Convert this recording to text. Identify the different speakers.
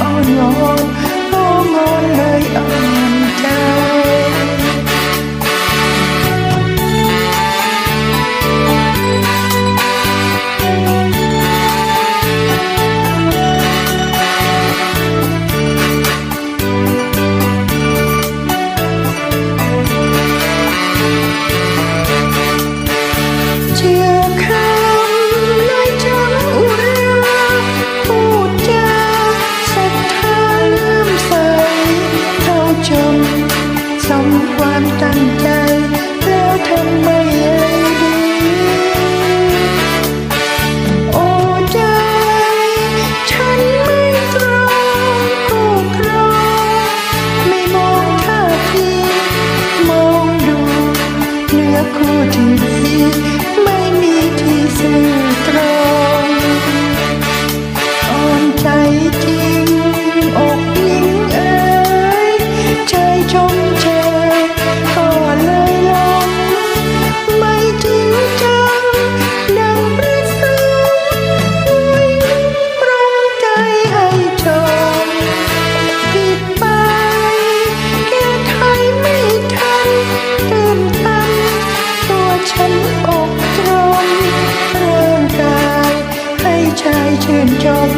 Speaker 1: อ่อนวอนอ้อมอนเลยอ่อนใจ มความตั้งใจ แล้วทำไมเอ่ยดี โอ้ใจ ฉันไม่ตรงผู้ครองไม่มองท่าที มองดูเนื้อคู่ที่ดี ชื่นชม